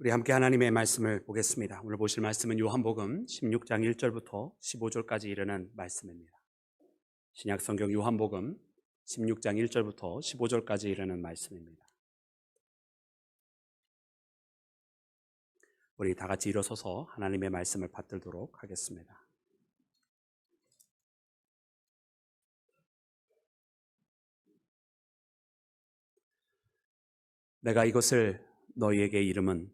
우리 함께 하나님의 말씀을 보겠습니다. 오늘 보실 말씀은 요한복음 16장 1절부터 15절까지 이르는 말씀입니다. 신약 성경 요한복음 16장 1절부터 15절까지 이르는 말씀입니다. 우리 다 같이 일어서서 하나님의 말씀을 받들도록 하겠습니다. 내가 이것을 너희에게 이름은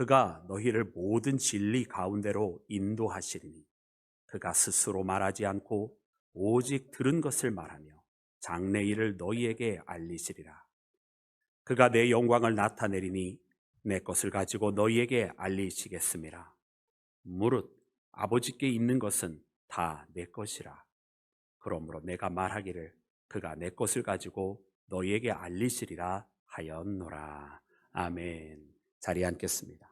그가 너희를 모든 진리 가운데로 인도하시리니 그가 스스로 말하지 않고 오직 들은 것을 말하며 장래 일을 너희에게 알리시리라. 그가 내 영광을 나타내리니 내 것을 가지고 너희에게 알리시겠습니다. 무릇 아버지께 있는 것은 다 내 것이라. 그러므로 내가 말하기를 그가 내 것을 가지고 너희에게 알리시리라 하였노라. 아멘. 자리에 앉겠습니다.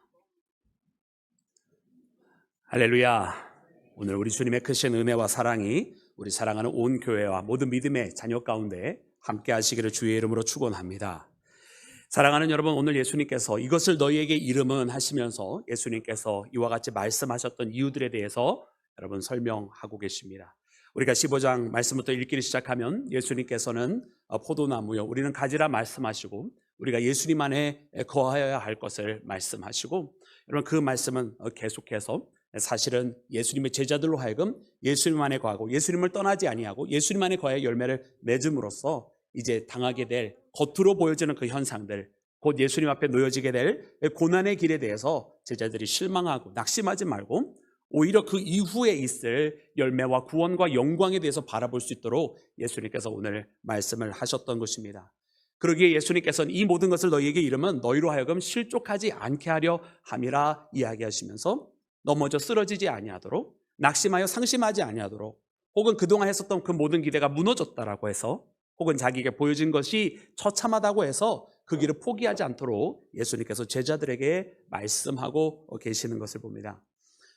할렐루야. 오늘 우리 주님의 크신 은혜와 사랑이 우리 사랑하는 온 교회와 모든 믿음의 자녀 가운데 함께 하시기를 주의 이름으로 축원합니다. 사랑하는 여러분, 오늘 예수님께서 이것을 너희에게 이름은 하시면서 예수님께서 이와 같이 말씀하셨던 이유들에 대해서 여러분 설명하고 계십니다. 우리가 15장 말씀부터 읽기를 시작하면 예수님께서는 포도나무요, 우리는 가지라 말씀하시고 우리가 예수님 안에 거하여야 할 것을 말씀하시고 여러분 그 말씀은 계속해서 사실은 예수님의 제자들로 하여금 예수님 안에 거하고 예수님을 떠나지 아니하고 예수님 안에 거하여 열매를 맺음으로써 이제 당하게 될 겉으로 보여지는 그 현상들 곧 예수님 앞에 놓여지게 될 고난의 길에 대해서 제자들이 실망하고 낙심하지 말고 오히려 그 이후에 있을 열매와 구원과 영광에 대해서 바라볼 수 있도록 예수님께서 오늘 말씀을 하셨던 것입니다. 그러기에 예수님께서는 이 모든 것을 너희에게 이름은 너희로 하여금 실족하지 않게 하려 함이라 이야기하시면서 넘어져 쓰러지지 아니하도록 낙심하여 상심하지 아니하도록 혹은 그동안 했었던 그 모든 기대가 무너졌다라고 해서 혹은 자기에게 보여진 것이 처참하다고 해서 그 길을 포기하지 않도록 예수님께서 제자들에게 말씀하고 계시는 것을 봅니다.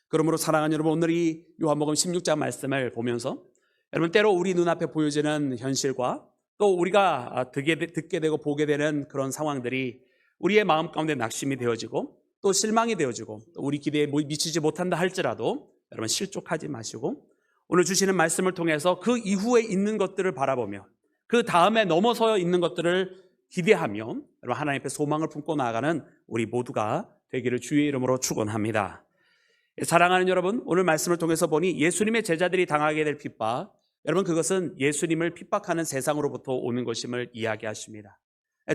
그러므로 사랑하는 여러분 오늘 이 요한복음 16장 말씀을 보면서 여러분 때로 우리 눈앞에 보여지는 현실과 또 우리가 듣게, 되고 보게 되는 그런 상황들이 우리의 마음 가운데 낙심이 되어지고 또 실망이 되어지고 또 우리 기대에 미치지 못한다 할지라도 여러분 실족하지 마시고 오늘 주시는 말씀을 통해서 그 이후에 있는 것들을 바라보며 그 다음에 넘어서 있는 것들을 기대하며 여러분 하나님 앞에 소망을 품고 나아가는 우리 모두가 되기를 주의 이름으로 축원합니다. 사랑하는 여러분, 오늘 말씀을 통해서 보니 예수님의 제자들이 당하게 될 핍박, 여러분 그것은 예수님을 핍박하는 세상으로부터 오는 것임을 이야기하십니다.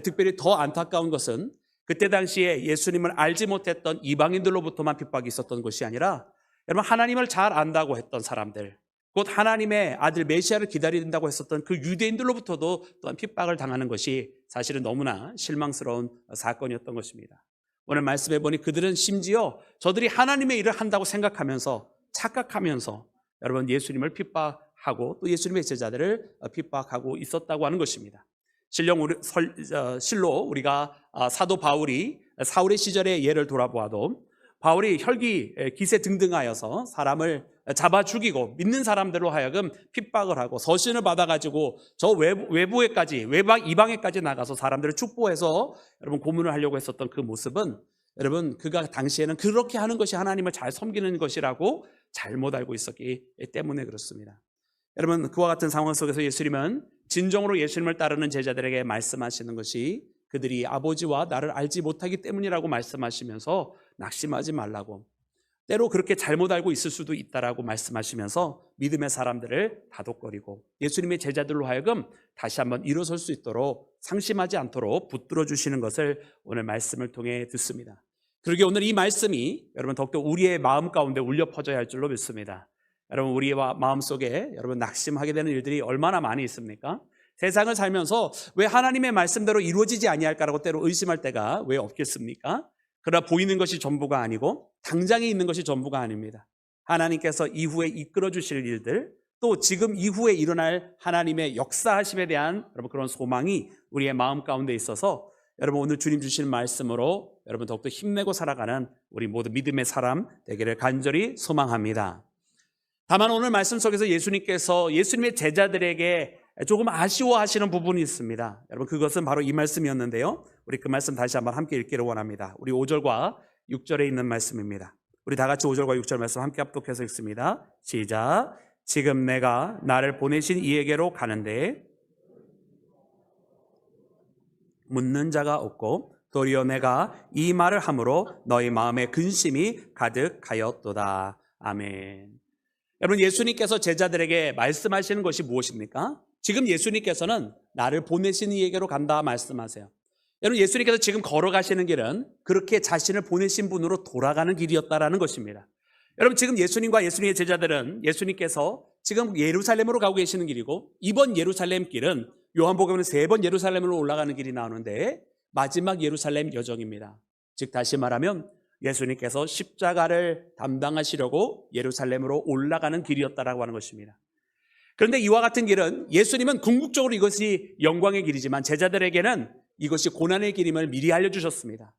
특별히 더 안타까운 것은 그때 당시에 예수님을 알지 못했던 이방인들로부터만 핍박이 있었던 것이 아니라 여러분 하나님을 잘 안다고 했던 사람들, 곧 하나님의 아들 메시아를 기다린다고 했었던 그 유대인들로부터도 또한 핍박을 당하는 것이 사실은 너무나 실망스러운 사건이었던 것입니다. 오늘 말씀해 보니 그들은 심지어 저들이 하나님의 일을 한다고 생각하면서 착각하면서 여러분 예수님을 핍박하고 또 예수님의 제자들을 핍박하고 있었다고 하는 것입니다. 실령 우리, 설, 어, 실로 우리가 아, 사도 바울이 사울의 시절의 예를 돌아보아도 바울이 혈기, 기세 등등하여서 사람을 잡아 죽이고 믿는 사람들로 하여금 핍박을 하고 서신을 받아가지고 저 외부, 외부에까지 외방 이방에까지 나가서 사람들을 축복해서 여러분 고문을 하려고 했었던 그 모습은 여러분 그가 당시에는 그렇게 하는 것이 하나님을 잘 섬기는 것이라고 잘못 알고 있었기 때문에 그렇습니다. 여러분 그와 같은 상황 속에서 예수님은 진정으로 예수님을 따르는 제자들에게 말씀하시는 것이 그들이 아버지와 나를 알지 못하기 때문이라고 말씀하시면서 낙심하지 말라고 때로 그렇게 잘못 알고 있을 수도 있다라고 말씀하시면서 믿음의 사람들을 다독거리고 예수님의 제자들로 하여금 다시 한번 일어설 수 있도록 상심하지 않도록 붙들어 주시는 것을 오늘 말씀을 통해 듣습니다. 그러게 오늘 이 말씀이 여러분 더욱더 우리의 마음 가운데 울려 퍼져야 할 줄로 믿습니다. 여러분 우리의 마음 속에 여러분 낙심하게 되는 일들이 얼마나 많이 있습니까? 세상을 살면서 왜 하나님의 말씀대로 이루어지지 아니할까라고 때로 의심할 때가 왜 없겠습니까? 그러나 보이는 것이 전부가 아니고 당장에 있는 것이 전부가 아닙니다. 하나님께서 이후에 이끌어 주실 일들 또 지금 이후에 일어날 하나님의 역사하심에 대한 여러분 그런 소망이 우리의 마음 가운데 있어서 여러분 오늘 주님 주시는 말씀으로 여러분 더욱더 힘내고 살아가는 우리 모두 믿음의 사람 되기를 간절히 소망합니다. 다만 오늘 말씀 속에서 예수님께서 예수님의 제자들에게 조금 아쉬워하시는 부분이 있습니다. 여러분 그것은 바로 이 말씀이었는데요. 우리 그 말씀 다시 한번 함께 읽기를 원합니다. 우리 5절과 6절에 있는 말씀입니다. 우리 다 같이 5절과 6절 말씀 함께 합독해서 읽습니다. 시작. 지금 내가 나를 보내신 이에게로 가는데 묻는 자가 없고 도리어 내가 이 말을 함으로 너희 마음에 근심이 가득하였도다. 아멘. 여러분 예수님께서 제자들에게 말씀하시는 것이 무엇입니까? 지금 예수님께서는 나를 보내신 이에게로 간다 말씀하세요. 여러분 예수님께서 지금 걸어가시는 길은 그렇게 자신을 보내신 분으로 돌아가는 길이었다라는 것입니다. 여러분 지금 예수님과 예수님의 제자들은 예수님께서 지금 예루살렘으로 가고 계시는 길이고 이번 예루살렘 길은 요한복음은 세번 예루살렘으로 올라가는 길이 나오는데 마지막 예루살렘 여정입니다. 즉 다시 말하면 예수님께서 십자가를 담당하시려고 예루살렘으로 올라가는 길이었다라고 하는 것입니다. 그런데 이와 같은 길은 예수님은 궁극적으로 이것이 영광의 길이지만 제자들에게는 이것이 고난의 길임을 미리 알려주셨습니다.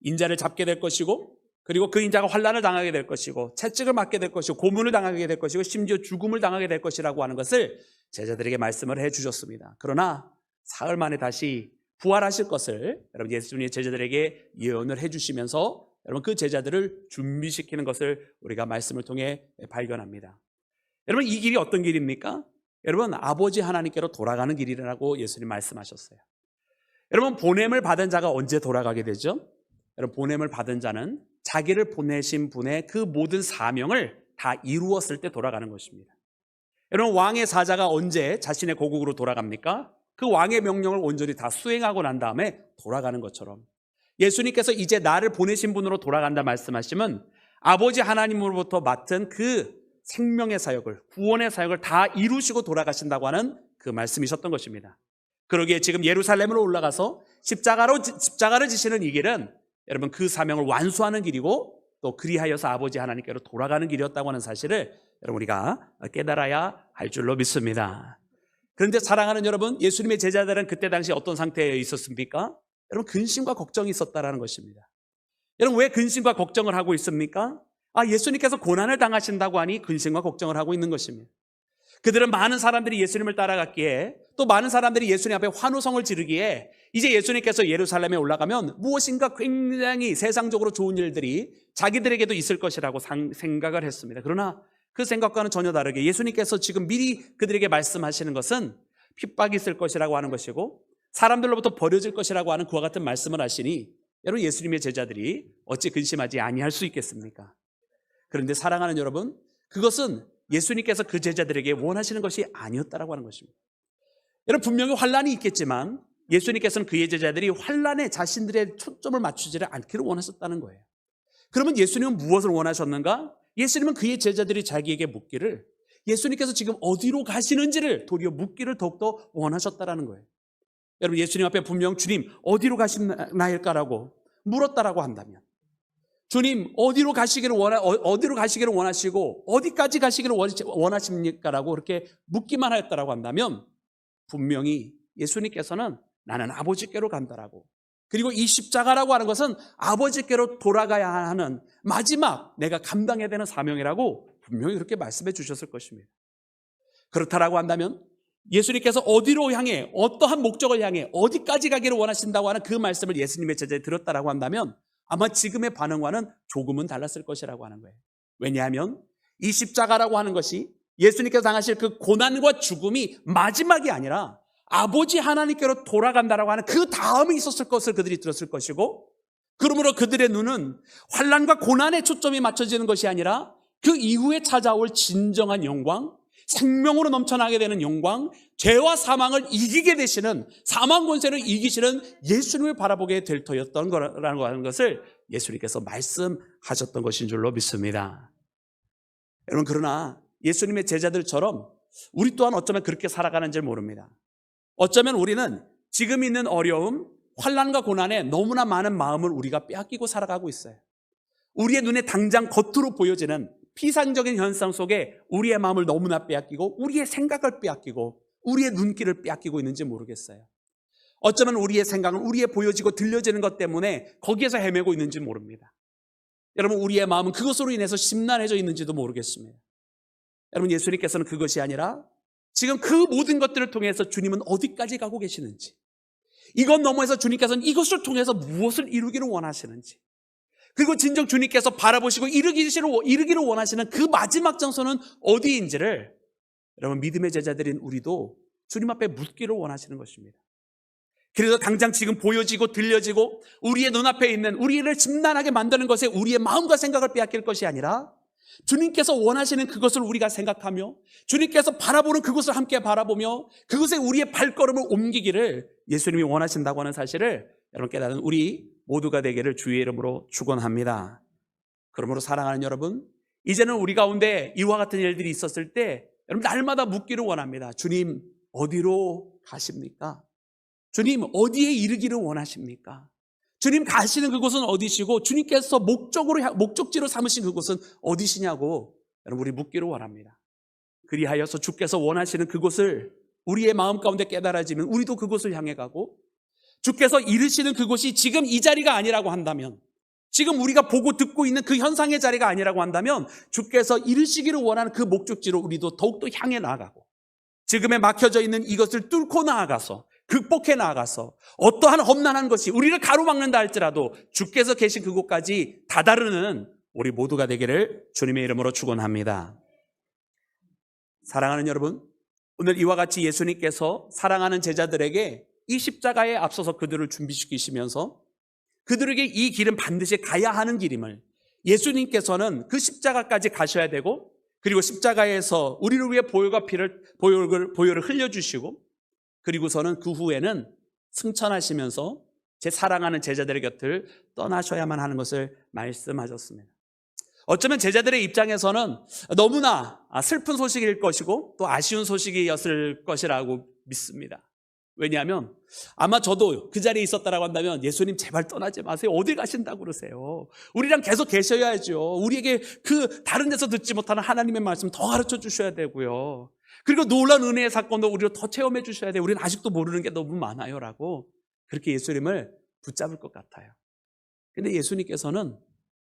인자를 잡게 될 것이고 그리고 그 인자가 환란을 당하게 될 것이고 채찍을 맞게 될 것이고 고문을 당하게 될 것이고 심지어 죽음을 당하게 될 것이라고 하는 것을 제자들에게 말씀을 해 주셨습니다. 그러나 사흘 만에 다시 부활하실 것을 여러분 예수님의 제자들에게 예언을 해 주시면서 여러분 그 제자들을 준비시키는 것을 우리가 말씀을 통해 발견합니다. 여러분 이 길이 어떤 길입니까? 여러분 아버지 하나님께로 돌아가는 길이라고 예수님 말씀하셨어요. 여러분 보냄을 받은 자가 언제 돌아가게 되죠? 여러분 보냄을 받은 자는 자기를 보내신 분의 그 모든 사명을 다 이루었을 때 돌아가는 것입니다. 여러분 왕의 사자가 언제 자신의 고국으로 돌아갑니까? 그 왕의 명령을 온전히 다 수행하고 난 다음에 돌아가는 것처럼 예수님께서 이제 나를 보내신 분으로 돌아간다 말씀하시면 아버지 하나님으로부터 맡은 그 생명의 사역을 구원의 사역을 다 이루시고 돌아가신다고 하는 그 말씀이셨던 것입니다. 그러기에 지금 예루살렘으로 올라가서 십자가로 십자가를 지시는 이 길은 여러분 그 사명을 완수하는 길이고 또 그리하여서 아버지 하나님께로 돌아가는 길이었다고 하는 사실을 여러분 우리가 깨달아야 할 줄로 믿습니다. 그런데 사랑하는 여러분, 예수님의 제자들은 그때 당시 어떤 상태에 있었습니까? 여러분 근심과 걱정이 있었다라는 것입니다. 여러분 왜 근심과 걱정을 하고 있습니까? 아 예수님께서 고난을 당하신다고 하니 근심과 걱정을 하고 있는 것입니다. 그들은 많은 사람들이 예수님을 따라갔기에 또 많은 사람들이 예수님 앞에 환호성을 지르기에 이제 예수님께서 예루살렘에 올라가면 무엇인가 굉장히 세상적으로 좋은 일들이 자기들에게도 있을 것이라고 생각을 했습니다. 그러나 그 생각과는 전혀 다르게 예수님께서 지금 미리 그들에게 말씀하시는 것은 핍박이 있을 것이라고 하는 것이고 사람들로부터 버려질 것이라고 하는 그와 같은 말씀을 하시니 여러분 예수님의 제자들이 어찌 근심하지 아니할 수 있겠습니까? 그런데 사랑하는 여러분 그것은 예수님께서 그 제자들에게 원하시는 것이 아니었다라고 하는 것입니다. 여러분 분명히 환란이 있겠지만 예수님께서는 그의 제자들이 환란에 자신들의 초점을 맞추지를 않기를 원하셨다는 거예요. 그러면 예수님은 무엇을 원하셨는가? 예수님은 그의 제자들이 자기에게 묻기를 예수님께서 지금 어디로 가시는지를 도리어 묻기를 더욱더 원하셨다라는 거예요. 여러분 예수님 앞에 분명 주님 어디로 가시나일까라고 물었다라고 한다면 주님 어디로 가시기를 원하 어디로 가시기를 원하시고 어디까지 가시기를 원하십니까라고 그렇게 묻기만 하였다라고 한다면 분명히 예수님께서는 나는 아버지께로 간다라고 그리고 이 십자가라고 하는 것은 아버지께로 돌아가야 하는 마지막 내가 감당해야 되는 사명이라고 분명히 그렇게 말씀해 주셨을 것입니다. 그렇다라고 한다면 예수님께서 어디로 향해 어떠한 목적을 향해 어디까지 가기를 원하신다고 하는 그 말씀을 예수님의 제자에 들었다라고 한다면 아마 지금의 반응과는 조금은 달랐을 것이라고 하는 거예요. 왜냐하면 이 십자가라고 하는 것이 예수님께서 당하실 그 고난과 죽음이 마지막이 아니라 아버지 하나님께로 돌아간다라고 하는 그 다음에 있었을 것을 그들이 들었을 것이고 그러므로 그들의 눈은 환란과 고난에 초점이 맞춰지는 것이 아니라 그 이후에 찾아올 진정한 영광, 생명으로 넘쳐나게 되는 영광, 죄와 사망을 이기게 되시는 사망 권세를 이기시는 예수님을 바라보게 될 터였던 거라는 것을 예수님께서 말씀하셨던 것인 줄로 믿습니다. 여러분 그러나 예수님의 제자들처럼 우리 또한 어쩌면 그렇게 살아가는지 모릅니다. 어쩌면 우리는 지금 있는 어려움, 환란과 고난에 너무나 많은 마음을 우리가 빼앗기고 살아가고 있어요. 우리의 눈에 당장 겉으로 보여지는 피상적인 현상 속에 우리의 마음을 너무나 빼앗기고 우리의 생각을 빼앗기고 우리의 눈길을 빼앗기고 있는지 모르겠어요. 어쩌면 우리의 생각은 우리의 보여지고 들려지는 것 때문에 거기에서 헤매고 있는지 모릅니다. 여러분 우리의 마음은 그것으로 인해서 심란해져 있는지도 모르겠습니다. 여러분 예수님께서는 그것이 아니라 지금 그 모든 것들을 통해서 주님은 어디까지 가고 계시는지 이것 너머에서 주님께서는 이것을 통해서 무엇을 이루기를 원하시는지 그리고 진정 주님께서 바라보시고 이루기를, 이루기를 원하시는 그 마지막 장소는 어디인지를 여러분 믿음의 제자들인 우리도 주님 앞에 묻기를 원하시는 것입니다. 그래서 당장 지금 보여지고 들려지고 우리의 눈앞에 있는 우리를 심란하게 만드는 것에 우리의 마음과 생각을 빼앗길 것이 아니라 주님께서 원하시는 그것을 우리가 생각하며 주님께서 바라보는 그것을 함께 바라보며 그것에 우리의 발걸음을 옮기기를 예수님이 원하신다고 하는 사실을 여러분 깨달은 우리 모두가 되기를 주의 이름으로 축원합니다. 그러므로 사랑하는 여러분, 이제는 우리 가운데 이와 같은 일들이 있었을 때 여러분 날마다 묻기를 원합니다. 주님 어디로 가십니까? 주님 어디에 이르기를 원하십니까? 주님 가시는 그곳은 어디시고 주님께서 목적으로 목적지로 삼으신 그곳은 어디시냐고 여러분 우리 묻기를 원합니다. 그리하여서 주께서 원하시는 그곳을 우리의 마음 가운데 깨달아지면 우리도 그곳을 향해 가고 주께서 이르시는 그곳이 지금 이 자리가 아니라고 한다면 지금 우리가 보고 듣고 있는 그 현상의 자리가 아니라고 한다면 주께서 이르시기를 원하는 그 목적지로 우리도 더욱더 향해 나아가고 지금에 막혀져 있는 이것을 뚫고 나아가서 극복해 나아가서 어떠한 험난한 것이 우리를 가로막는다 할지라도 주께서 계신 그곳까지 다다르는 우리 모두가 되기를 주님의 이름으로 축원합니다. 사랑하는 여러분, 오늘 이와 같이 예수님께서 사랑하는 제자들에게 이 십자가에 앞서서 그들을 준비시키시면서 그들에게 이 길은 반드시 가야 하는 길임을 예수님께서는 그 십자가까지 가셔야 되고 그리고 십자가에서 우리를 위해 보혈과 피를 보혈을, 보혈을 흘려주시고 그리고서는 그 후에는 승천하시면서 제 사랑하는 제자들의 곁을 떠나셔야만 하는 것을 말씀하셨습니다. 어쩌면 제자들의 입장에서는 너무나 슬픈 소식일 것이고 또 아쉬운 소식이었을 것이라고 믿습니다. 왜냐하면 아마 저도 그 자리에 있었다라고 한다면 예수님 제발 떠나지 마세요. 어디 가신다고 그러세요? 우리랑 계속 계셔야죠. 우리에게 그 다른 데서 듣지 못하는 하나님의 말씀 더 가르쳐 주셔야 되고요. 그리고 놀란 은혜의 사건도 우리로 더 체험해 주셔야 돼요. 우리는 아직도 모르는 게 너무 많아요라고 그렇게 예수님을 붙잡을 것 같아요. 근데 예수님께서는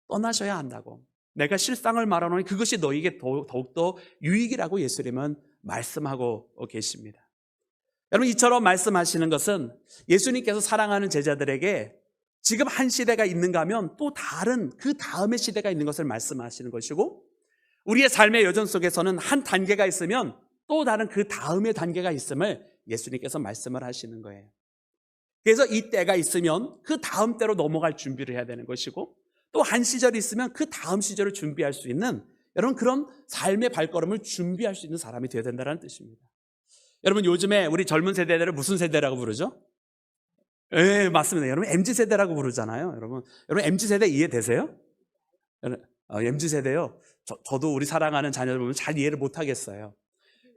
떠나셔야 한다고. 내가 실상을 말하노니 그것이 너에게 더욱더 유익이라고 예수님은 말씀하고 계십니다. 여러분 이처럼 말씀하시는 것은 예수님께서 사랑하는 제자들에게 지금 한 시대가 있는가 하면 또 다른 그 다음의 시대가 있는 것을 말씀하시는 것이고 우리의 삶의 여정 속에서는 한 단계가 있으면 또 다른 그 다음의 단계가 있음을 예수님께서 말씀을 하시는 거예요. 그래서 이 때가 있으면 그 다음 때로 넘어갈 준비를 해야 되는 것이고 또 한 시절이 있으면 그 다음 시절을 준비할 수 있는 여러분 그런 삶의 발걸음을 준비할 수 있는 사람이 되어야 된다는 뜻입니다. 여러분 요즘에 우리 젊은 세대들을 무슨 세대라고 부르죠? 예, 맞습니다. 여러분 MZ 세대라고 부르잖아요. 여러분, 여러분 MZ 세대 이해되세요? 어, MZ 세대요. 저, 저도 우리 사랑하는 자녀들 보면 잘 이해를 못 하겠어요.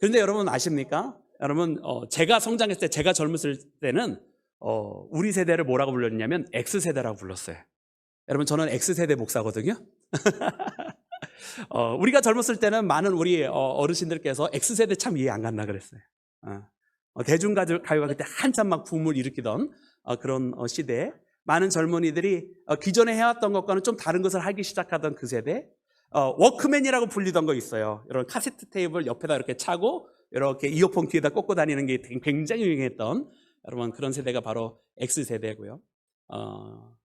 그런데 여러분 아십니까? 여러분 어, 제가 성장했을 때, 제가 젊었을 때는 어, 우리 세대를 뭐라고 불렀냐면 X 세대라고 불렀어요. 여러분 저는 X 세대 목사거든요. 어, 우리가 젊었을 때는 많은 우리 어, 어르신들께서 X 세대 참 이해 안 간다 그랬어요. 어, 어 대중가요가 그때 한참 막 붐을 일으키던 어, 그런 어, 시대에 많은 젊은이들이 어, 기존에 해왔던 것과는 좀 다른 것을 하기 시작하던 그 세대, 어, 워크맨이라고 불리던 거 있어요. 이런 카세트 테이블 옆에다 이렇게 차고 이렇게 이어폰 뒤에다 꽂고 다니는 게 굉장히 유행했던 여러분 그런 세대가 바로 X 세대고요. 어,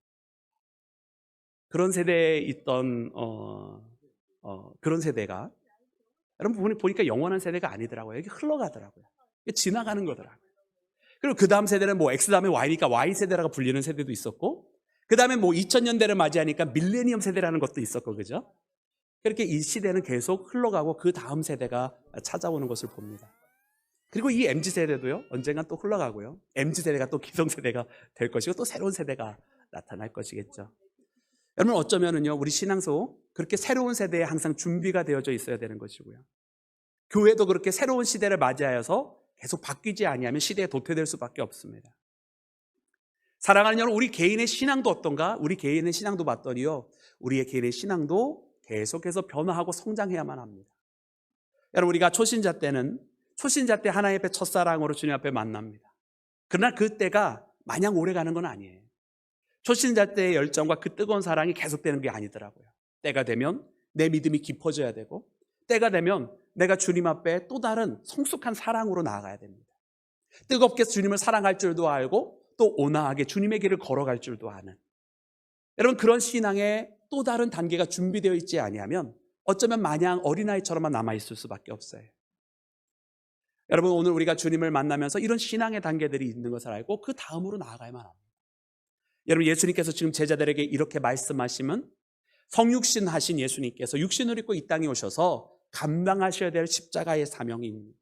그런 세대에 있던 어, 어, 그런 세대가 여러분 보니까 영원한 세대가 아니더라고요. 이게 흘러가더라고요. 지나가는 거더라고요. 그리고 그 다음 세대는 뭐 X 다음에 Y니까 Y 세대라고 불리는 세대도 있었고, 그 다음에 뭐 2000년대를 맞이하니까 밀레니엄 세대라는 것도 있었고, 그죠? 그렇게 이 시대는 계속 흘러가고 그 다음 세대가 찾아오는 것을 봅니다. 그리고 이 MZ 세대도요, 언젠간 또 흘러가고요. MZ 세대가 또 기성 세대가 될 것이고 또 새로운 세대가 나타날 것이겠죠. 여러분 어쩌면은요, 우리 신앙소 그렇게 새로운 세대에 항상 준비가 되어져 있어야 되는 것이고요. 교회도 그렇게 새로운 시대를 맞이하여서 계속 바뀌지 아니하면 시대에 도태될 수밖에 없습니다. 사랑하는 여러분, 우리 개인의 신앙도 어떤가? 우리 개인의 신앙도 봤더니요, 우리의 개인의 신앙도 계속해서 변화하고 성장해야만 합니다. 여러분, 우리가 초신자 때는 초신자 때 하나님 앞에 첫사랑으로 주님 앞에 만납니다. 그러나 그때가 마냥 오래 가는 건 아니에요. 초신자 때의 열정과 그 뜨거운 사랑이 계속되는 게 아니더라고요. 때가 되면 내 믿음이 깊어져야 되고, 때가 되면 내가 주님 앞에 또 다른 성숙한 사랑으로 나아가야 됩니다. 뜨겁게 주님을 사랑할 줄도 알고 또 온화하게 주님의 길을 걸어갈 줄도 아는 여러분 그런 신앙의 또 다른 단계가 준비되어 있지 아니하면 어쩌면 마냥 어린아이처럼만 남아 있을 수밖에 없어요. 여러분 오늘 우리가 주님을 만나면서 이런 신앙의 단계들이 있는 것을 알고 그 다음으로 나아가야만 합니다. 여러분 예수님께서 지금 제자들에게 이렇게 말씀하시면 성육신 하신 예수님께서 육신을 입고 이 땅에 오셔서 감당하셔야 될 십자가의 사명이 있습니다.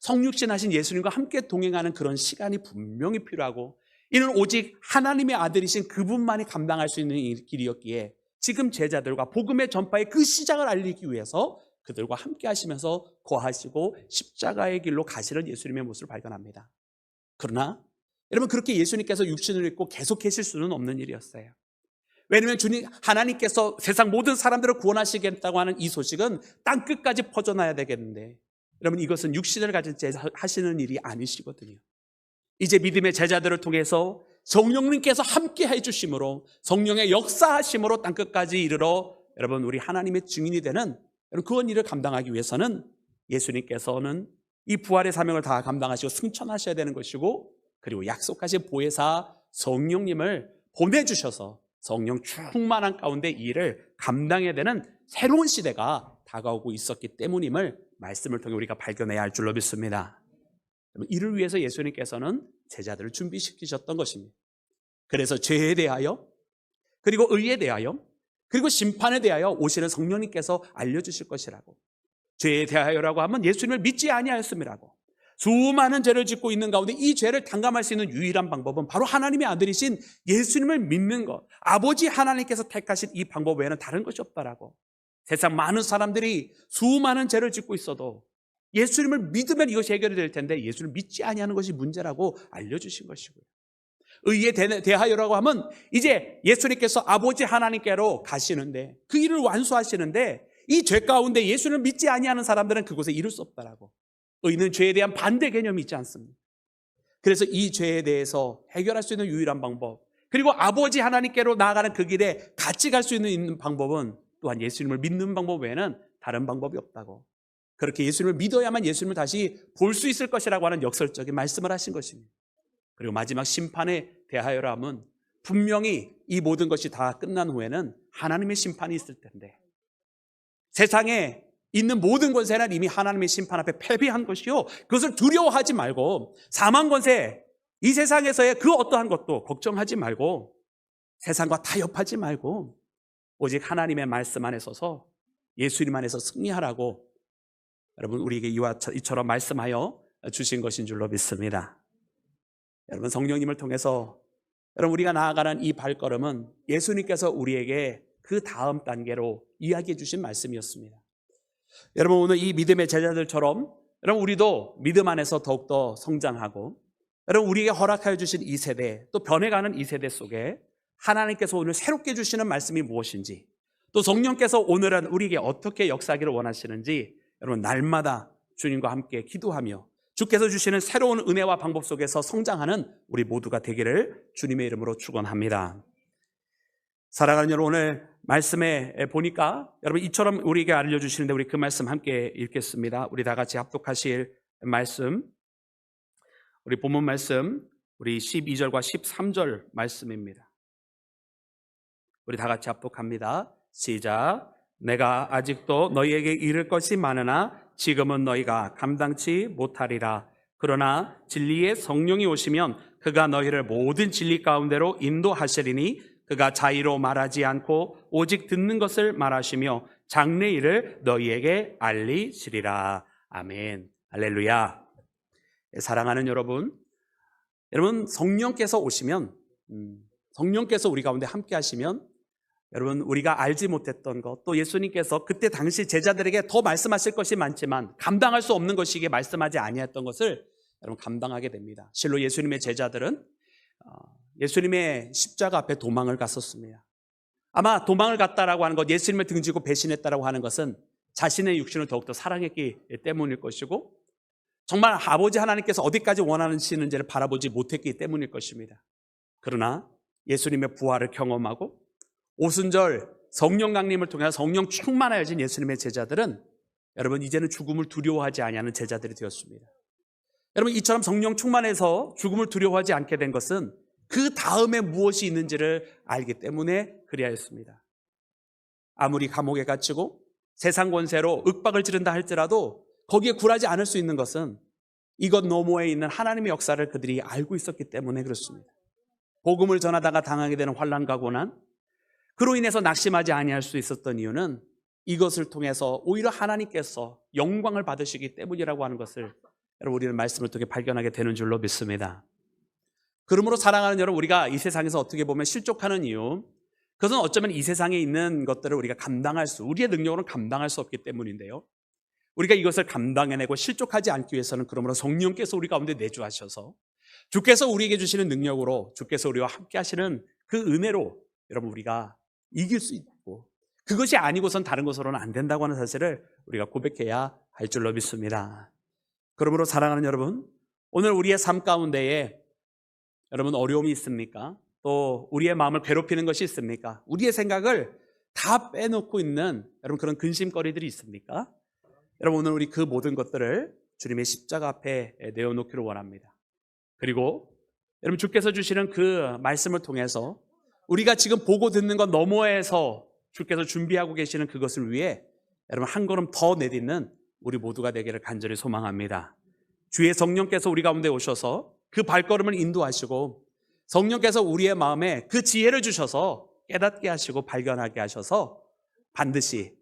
성육신 하신 예수님과 함께 동행하는 그런 시간이 분명히 필요하고 이는 오직 하나님의 아들이신 그분만이 감당할 수 있는 길이었기에 지금 제자들과 복음의 전파의 그 시작을 알리기 위해서 그들과 함께 하시면서 거하시고 십자가의 길로 가시는 예수님의 모습을 발견합니다. 그러나 여러분 그렇게 예수님께서 육신을 입고 계속 계실 수는 없는 일이었어요. 왜냐하면 주님 하나님께서 세상 모든 사람들을 구원하시겠다고 하는 이 소식은 땅 끝까지 퍼져나야 되겠는데 여러분 이것은 육신을 가진 제자 하시는 일이 아니시거든요. 이제 믿음의 제자들을 통해서 성령님께서 함께 해주심으로 성령의 역사하심으로 땅 끝까지 이르러 여러분 우리 하나님의 증인이 되는 그런 일을 감당하기 위해서는 예수님께서는 이 부활의 사명을 다 감당하시고 승천하셔야 되는 것이고 그리고 약속하신 보혜사 성령님을 보내주셔서 성령 충만한 가운데 일을 감당해야 되는 새로운 시대가 다가오고 있었기 때문임을 말씀을 통해 우리가 발견해야 할 줄로 믿습니다. 이를 위해서 예수님께서는 제자들을 준비시키셨던 것입니다. 그래서 죄에 대하여 그리고 의에 대하여 그리고 심판에 대하여 오시는 성령님께서 알려주실 것이라고 죄에 대하여라고 하면 예수님을 믿지 아니하였음이라고 수많은 죄를 짓고 있는 가운데 이 죄를 당감할 수 있는 유일한 방법은 바로 하나님의 아들이신 예수님을 믿는 것. 아버지 하나님께서 택하신 이 방법 외에는 다른 것이 없다라고. 세상 많은 사람들이 수많은 죄를 짓고 있어도 예수님을 믿으면 이것이 해결이 될 텐데 예수를 믿지 아니하는 것이 문제라고 알려주신 것이고요. 의에 대하여라고 하면 이제 예수님께서 아버지 하나님께로 가시는데 그 일을 완수하시는데 이 죄 가운데 예수를 믿지 아니하는 사람들은 그곳에 이룰 수 없다라고. 의는 죄에 대한 반대 개념이 있지 않습니다. 그래서 이 죄에 대해서 해결할 수 있는 유일한 방법, 그리고 아버지 하나님께로 나아가는 그 길에 같이 갈 수 있는 방법은 또한 예수님을 믿는 방법 외에는 다른 방법이 없다고. 그렇게 예수님을 믿어야만 예수님을 다시 볼 수 있을 것이라고 하는 역설적인 말씀을 하신 것입니다. 그리고 마지막 심판에 대하여라면 분명히 이 모든 것이 다 끝난 후에는 하나님의 심판이 있을 텐데 세상에 있는 모든 권세는 이미 하나님의 심판 앞에 패배한 것이요. 그것을 두려워하지 말고 사망 권세, 이 세상에서의 그 어떠한 것도 걱정하지 말고 세상과 타협하지 말고 오직 하나님의 말씀 안에 서서 예수님 안에서 승리하라고 여러분 우리에게 이와 이처럼 말씀하여 주신 것인 줄로 믿습니다. 여러분 성령님을 통해서 여러분 우리가 나아가는 이 발걸음은 예수님께서 우리에게 그 다음 단계로 이야기해 주신 말씀이었습니다. 여러분 오늘 이 믿음의 제자들처럼 여러분 우리도 믿음 안에서 더욱더 성장하고 여러분 우리에게 허락하여 주신 이 세대 또 변해가는 이 세대 속에 하나님께서 오늘 새롭게 주시는 말씀이 무엇인지 또 성령께서 오늘은 우리에게 어떻게 역사하기를 원하시는지 여러분 날마다 주님과 함께 기도하며 주께서 주시는 새로운 은혜와 방법 속에서 성장하는 우리 모두가 되기를 주님의 이름으로 축원합니다. 사랑하는 여러분 오늘 말씀에 보니까 여러분 이처럼 우리에게 알려주시는데 우리 그 말씀 함께 읽겠습니다. 우리 다 같이 합독하실 말씀 우리 본문 말씀 우리 12절과 13절 말씀입니다. 우리 다 같이 합독합니다. 시작. 내가 아직도 너희에게 이를 것이 많으나 지금은 너희가 감당치 못하리라. 그러나 진리의 성령이 오시면 그가 너희를 모든 진리 가운데로 인도하시리니 그가 자의로 말하지 않고 오직 듣는 것을 말하시며 장래 일을 너희에게 알리시리라. 아멘. 할렐루야. 사랑하는 여러분, 여러분 성령께서 오시면 음, 성령께서 우리 가운데 함께 하시면 여러분 우리가 알지 못했던 것 또 예수님께서 그때 당시 제자들에게 더 말씀하실 것이 많지만 감당할 수 없는 것이기에 말씀하지 아니했던 것을 여러분 감당하게 됩니다. 실로 예수님의 제자들은 어, 예수님의 십자가 앞에 도망을 갔었습니다. 아마 도망을 갔다라고 하는 것, 예수님을 등지고 배신했다라고 하는 것은 자신의 육신을 더욱더 사랑했기 때문일 것이고 정말 아버지 하나님께서 어디까지 원하시는지를 바라보지 못했기 때문일 것입니다. 그러나 예수님의 부활을 경험하고 오순절 성령 강림을 통해 성령 충만하여진 예수님의 제자들은 여러분 이제는 죽음을 두려워하지 아니하는 제자들이 되었습니다. 여러분 이처럼 성령 충만해서 죽음을 두려워하지 않게 된 것은 그 다음에 무엇이 있는지를 알기 때문에 그리하였습니다. 아무리 감옥에 갇히고 세상 권세로 윽박을 지른다 할지라도 거기에 굴하지 않을 수 있는 것은 이것 너머에 있는 하나님의 역사를 그들이 알고 있었기 때문에 그렇습니다. 복음을 전하다가 당하게 되는 환란과 고난, 그로 인해서 낙심하지 아니할 수 있었던 이유는 이것을 통해서 오히려 하나님께서 영광을 받으시기 때문이라고 하는 것을 여러분 우리는 말씀을 통해 발견하게 되는 줄로 믿습니다. 그러므로 사랑하는 여러분 우리가 이 세상에서 어떻게 보면 실족하는 이유 그것은 어쩌면 이 세상에 있는 것들을 우리가 감당할 수 우리의 능력으로는 감당할 수 없기 때문인데요. 우리가 이것을 감당해내고 실족하지 않기 위해서는 그러므로 성령께서 우리 가운데 내주하셔서 주께서 우리에게 주시는 능력으로 주께서 우리와 함께 하시는 그 은혜로 여러분 우리가 이길 수 있고 그것이 아니고선 다른 것으로는 안 된다고 하는 사실을 우리가 고백해야 할 줄로 믿습니다. 그러므로 사랑하는 여러분, 오늘 우리의 삶 가운데에 여러분 어려움이 있습니까? 또 우리의 마음을 괴롭히는 것이 있습니까? 우리의 생각을 다 빼놓고 있는 여러분 그런 근심거리들이 있습니까? 여러분 오늘 우리 그 모든 것들을 주님의 십자가 앞에 내어놓기를 원합니다. 그리고 여러분 주께서 주시는 그 말씀을 통해서 우리가 지금 보고 듣는 것 너머에서 주께서 준비하고 계시는 그것을 위해 여러분 한 걸음 더 내딛는 우리 모두가 되기를 간절히 소망합니다. 주의 성령께서 우리 가운데 오셔서 그 발걸음을 인도하시고 성령께서 우리의 마음에 그 지혜를 주셔서 깨닫게 하시고 발견하게 하셔서 반드시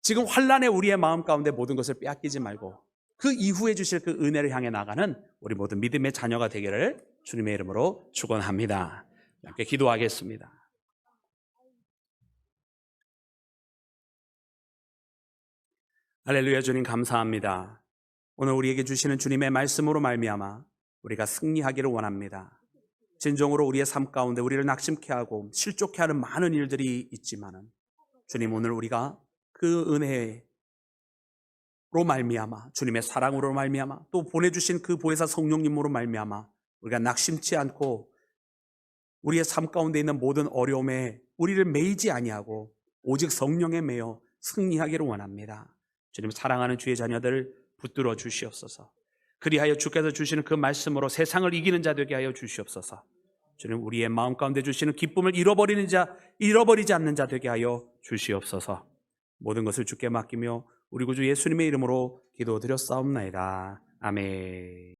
지금 환란의 우리의 마음 가운데 모든 것을 빼앗기지 말고 그 이후에 주실 그 은혜를 향해 나가는 우리 모든 믿음의 자녀가 되기를 주님의 이름으로 축원합니다. 함께 기도하겠습니다. 할렐루야 주님 감사합니다. 오늘 우리에게 주시는 주님의 말씀으로 말미암아 우리가 승리하기를 원합니다. 진정으로 우리의 삶 가운데 우리를 낙심케 하고 실족케 하는 많은 일들이 있지만은 주님 오늘 우리가 그 은혜로 말미암아 주님의 사랑으로 말미암아 또 보내주신 그 보혜사 성령님으로 말미암아 우리가 낙심치 않고 우리의 삶 가운데 있는 모든 어려움에 우리를 매이지 아니하고 오직 성령에 매여 승리하기를 원합니다. 주님 사랑하는 주의 자녀들 붙들어 주시옵소서. 그리하여 주께서 주시는 그 말씀으로 세상을 이기는 자 되게 하여 주시옵소서. 주님 우리의 마음 가운데 주시는 기쁨을 잃어버리는 자, 잃어버리지 않는 자 되게 하여 주시옵소서. 모든 것을 주께 맡기며 우리 구주 예수님의 이름으로 기도드렸사옵나이다. 아멘.